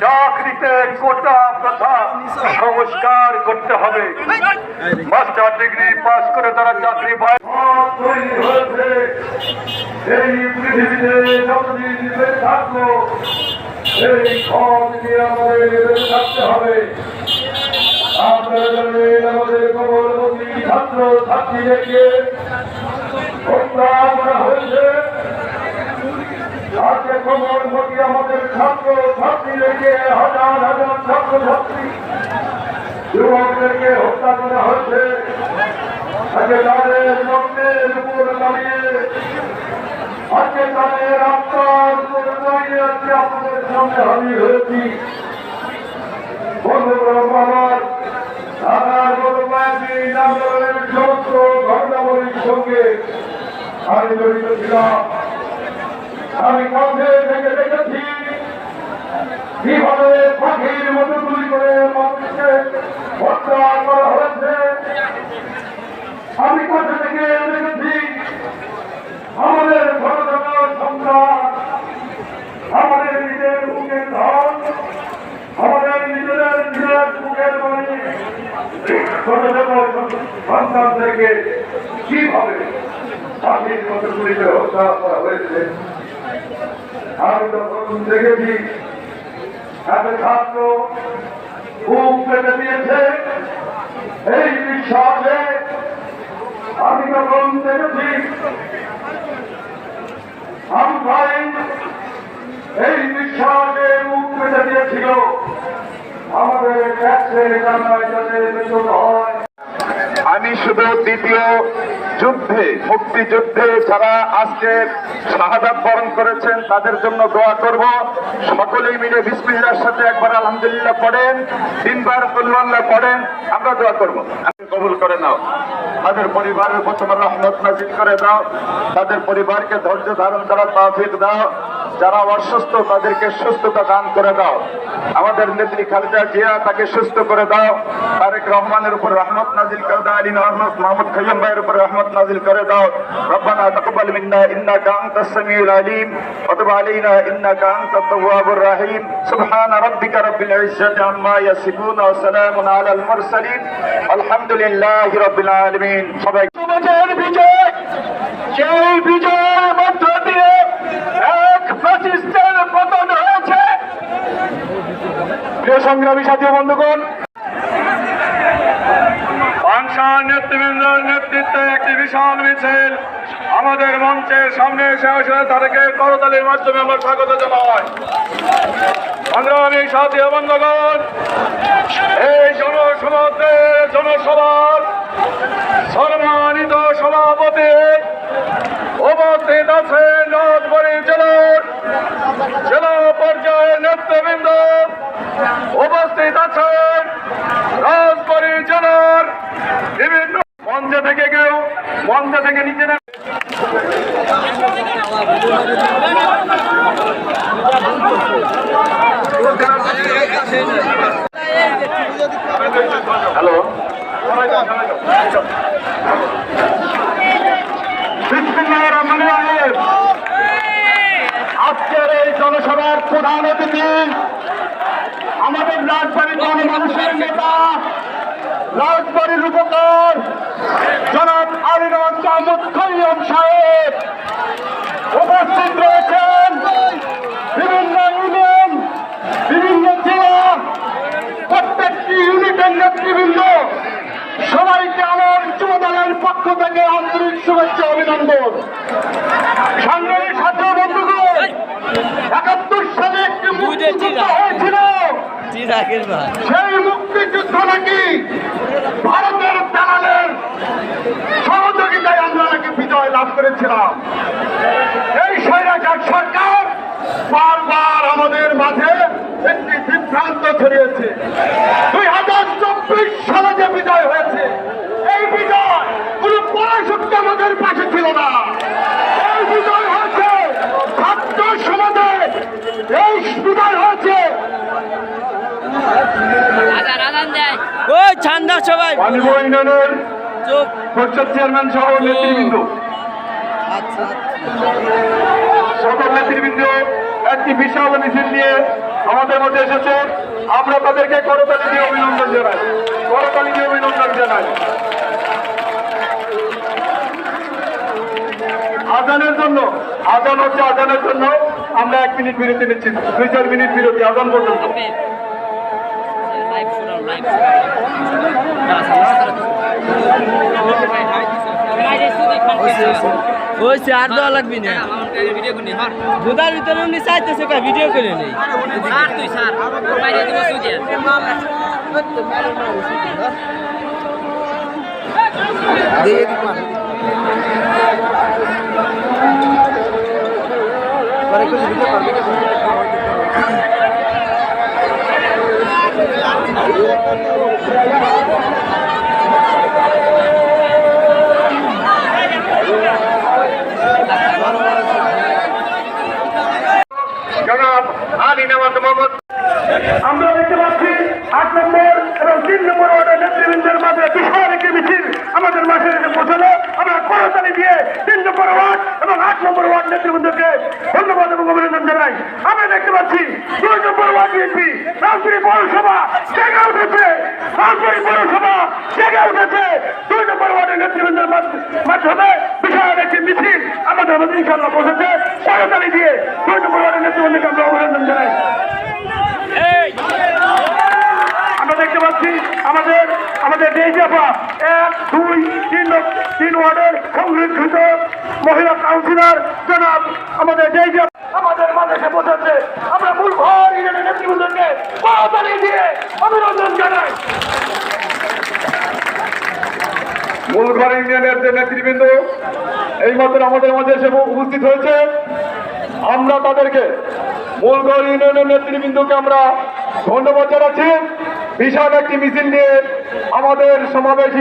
চাকরিতে কোটা প্রথা সংস্কার করতে হবে। মাস্টার ডিগ্রি পাস করে তারা চাকরি পায়। নিয়ে আমাদের থাকতে হবে। ছাত্র ছাত্রীদেরকে হয়েছে। আজকে কবরবন্দি আমাদের ছাত্র ছাত্রীদেরকে হাজার হাজার ছাত্র ছাত্রী যুবকদেরকে হত্যা করা হয়েছে। আজকে তাদের রক্তের উপর দাঁড়িয়ে, আজকে তাদের আত্মার উপর দাঁড়িয়ে আজকে আপনাদের সামনে হাজির হয়েছি। বন্ধুরা আমার ঢাকার কয়েকদিন আন্দোলনের সমস্ত ঘটনাবলীর সঙ্গে আমি জড়িত ছিলাম। আমি কাঁধে থেকে দেখেছি। কীভাবে পাখির মতো গুলি করে আমি কাছে থেকে দেখেছি? আমাদের নিজের আমাদের নিজের মুখের বাণী। ছোট ছোট সন্তানদেরকে হত্যা করা হয়েছে? আমি তখন দেখেছি এত ছাত্র বুক পেতে দিয়েছে এই বিশ্বাসে আমি তখন দেখেছি আমি এই বিশ্বাসে মুখ পেতে দিয়েছিল আমাদের ট্যাক্সের যাতে হয় আমি শুধু দ্বিতীয় যুদ্ধে, মুক্তিযুদ্ধে যারা আজকে শাহাদাত বরণ করেছেন, তাদের জন্য দোয়া করব। সকলেই মিলে বিসমিল্লার সাথে একবার আলহামদুলিল্লাহ পড়েন, তিনবার কুল্লাল্লাহ পড়েন, আমরা দোয়া করব। কবুল করে নাও। তাদের পরিবারের প্রথম রহমত নাজিল করে দাও। তাদের পরিবারকে ধৈর্য ধারণ করার তাফিক দাও। যারা অসুস্থ, তাদেরকে সুস্থতা দান করে দাও। আমাদের নেত্রী খালেদা জিয়া, তাকে সুস্থ করে দাও। তারেক রহমানের উপর রহমত নাজিল করে দাও। আলী মোহাম্মদ মোহাম্মদ খৈয়ম ভাইয়ের উপর রহমত নাজিল করে দাও। রব্বানা তাকব্বাল মিন্না, ইন্নাকা আনতাস সামিউল আলিম। ওয়া তুব আলাইনা, ইন্নাকা আনতাত তাওয়াবুর রহিম। সুবহান রাব্বিকা রাব্বিল ইজ্জাতি আম্মা ইয়াসিফুন ওয়া সালামুন আলাল মুরসালিন। আলহামদুলিল্লাহি রাব্বিল আলামিন। সবাই বিজয়! সেই বিজয়ের মধ্য দিয়ে এক ফ্যাসিস্টের পতন হয়েছে প্রিয় সংগ্রামী সাথী বন্ধুগণ নেতৃবৃন্দর নেতৃত্বে একটি বিশাল মিছিল আমাদের মঞ্চের সামনে এসে আসলে তাদেরকে করতালির মাধ্যমে স্বাগত জানাই। সংগ্রামী সাথী বন্ধুগণ, এই জনসমাজের জনসভার সম্মানিত সভাপতি উপস্থিত আছে নদবরী জেলার জেলা পর্যায়ের নেতৃবৃন্দ উপস্থিত আছেন রাজবাড়ী জেলার বিভিন্ন মঞ্চে থেকে কেউ মঞ্চে থেকে নিচে হ্যালো। আজকের এই জনসভার প্রধান অতিথি জনমানুষের নেতা রাজবাড়ির উপকার জনাব আলিরাজ মাহমুদ খৈয়ম সাহেব উপস্থিত রয়েছেন বিভিন্ন ইউনিয়ন বিভিন্ন জেলা প্রত্যেকটি ইউনিটের নেতৃবৃন্দ সবাইকে আমার যুব দলের পক্ষ থেকে আন্তরিক শুভেচ্ছা অভিনন্দন সাংবাদিক ছাত্র বন্ধুগণ একাত্তর সালে একটি মুক্তিযুদ্ধ হয়েছিল সেই মুক্তিযুদ্ধ নাকি ভারতের দালালের সহযোগিতায় আমরা নাকি বিজয় লাভ করেছিলাম এই স্বৈরাচার সরকার বারবার আমাদের মাঝে একটি বিভ্রান্ত ছড়িয়েছে দুই হাজার চব্বিশ সালে যে বিজয় হয়েছে এই বিজয় কোন পরাশক্তি আমাদের পাশে ছিল না এই বিজয় হয়েছে ছাত্র সমাজে এই বিজয় হয়েছে আজান আজান দেয় ওই ঠান্ডা সবাই। চেয়ারম্যান সহ নেতৃবৃন্দ। সকল নেতৃবৃন্দ একটি বিশাল মিছিল নিয়ে আমাদের মধ্যে এসেছে। আমরা তাদেরকে করতালি দিয়ে অভিনন্দন জানাই। করতালি দিয়ে অভিনন্দন জানাই। আজানের জন্য আজান হচ্ছে আজানের জন্য। আমরা এক মিনিট বিরতি নিচ্ছি। দুই চার মিনিট বিরতি আজান পর্যন্ত। হয়েছে। আর দেওয়া লাগবি না। দুধার ভিতরে উনি চাইতেছে কা ভিডিও করে নেই। স্যার তুই আমরা দেখতে পাচ্ছি আট নম্বর এবং তিন নম্বর ওয়ার্ডের নেতৃবৃন্দের মাঝে বিশাল একটি মিছিল আমাদের মাঝে পৌঁছলো। আমরা করতালি দিয়ে তিন নম্বর ওয়ার্ড এবং আট নম্বর ওয়ার্ড নেতৃবৃন্দকে ধন্যবাদ এবং অভিনন্দন জানাই। আমরা দেখতে পাচ্ছি দুই নম্বর ওয়ার্ড বিএনপি রাজপুরি পৌরসভা জেগে উঠেছে। রাজপুরি পৌরসভা জেগে উঠেছে। দুই নম্বর ওয়ার্ডের নেতৃবৃন্দের মাধ- মাধ্যমে বিশাল একটি মিছিল আমাদের মধ্যে ইনশাল্লাহ পৌঁছেছে করতালি দিয়ে নম্বর ওয়ার্ডের নেতৃবৃন্দকে আমরা অভিনন্দন জানাই। আমরা দেখতে পাচ্ছি আমাদের আমাদের দেশাপা এক দুই তিন তিন ওয়ার্ডের সংরক্ষিত মহিলা কাউন্সিলর। জনাব আমাদের দেশাপ আমাদের মাঝে এসে পৌঁছাচ্ছে আমরা মূল ঘর ইউনিয়নের নেতৃবৃন্দকে তাড়াতাড়ি দিয়ে অভিনন্দন জানাই। মূলঘর ইউনিয়নের যে নেতৃবৃন্দ এই মাত্র আমাদের মাঝে এসে উপস্থিত হয়েছে। আমরা তাদেরকে মূলঘর ইউনিয়নের নেতৃবৃন্দকে আমরা ধন্যবাদ জানাচ্ছি। বিশাল একটি মিছিল নিয়ে আমাদের সমাবেশ